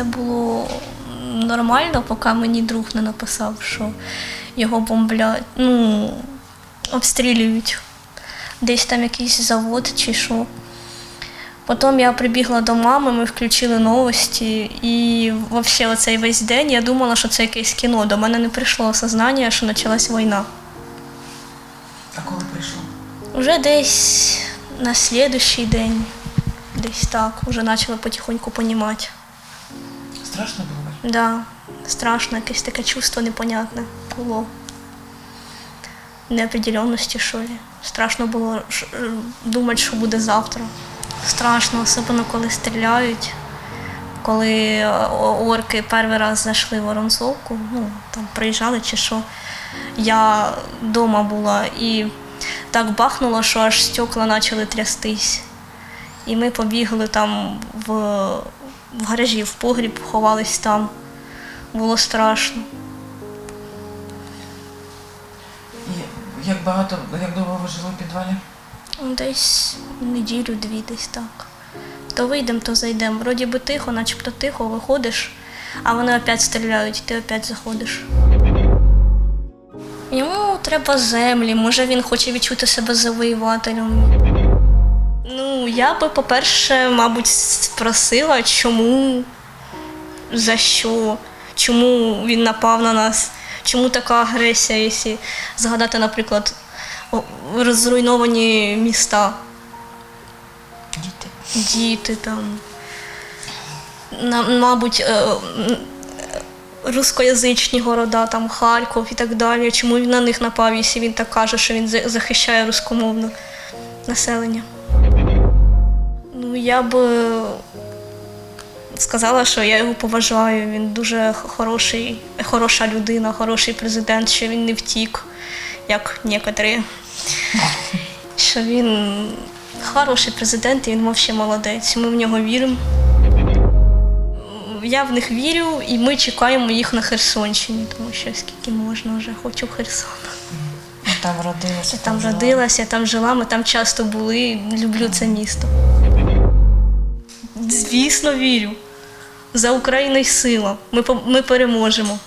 все було нормально, поки мені друг не написав, що його бомблять, ну, обстрілюють. Десь там якийсь завод чи що. Потім я прибігла до мами, ми включили новості, і взагалі оцей весь день я думала, що це якесь кіно. До мене не прийшло осознання, що почалась війна. А коли прийшло? Уже десь на слідуючий день, десь так, вже почала потихоньку понімати. Страшно було? Да, страшно, якесь таке чувство непонятне було. Неопределенності, що ли. Страшно було е, думати, що буде завтра. Страшно, особливо коли стріляють. Коли е, орки перший раз зайшли в Воронцовку, ну там приїжджали чи що. Я вдома була і так бахнуло, що аж стекла почали трястись. І ми побігли там в, в гаражі, в погріб, ховались там. Було страшно. І як багато, як довго ви жили в підвалі? Десь неділю-дві, десь так. То вийдемо, то зайдемо. Вроді би тихо, начебто тихо, виходиш, а вони опять стріляють, ти опять заходиш. Йому треба землі, може він хоче відчути себе завоювателем. Ну, я би, по-перше, мабуть, спросила, чому, за що, чому він напав на нас, чому така агресія, якщо згадати, наприклад, розруйновані міста, Діти. діти там. На- Мабуть, е, рускоязичні города, там Харків і так далі. Чому він на них напав, якщо він так каже, що він захищає рускомовне населення? Я б сказала, що я його поважаю. Він дуже хороший, хороша людина, хороший президент, що він не втік, як некоторі. Що він хороший президент і він взагалі молодець. Ми в нього віримо. Я в них вірю, і ми чекаємо їх на Херсонщині, тому що скільки можна вже хочу в Херсон. Ну, Там родилася. Я там жила. родилася, там жила, ми там часто були. Люблю це місто. Звісно, вірю. За Україну й сила. Ми, ми переможемо.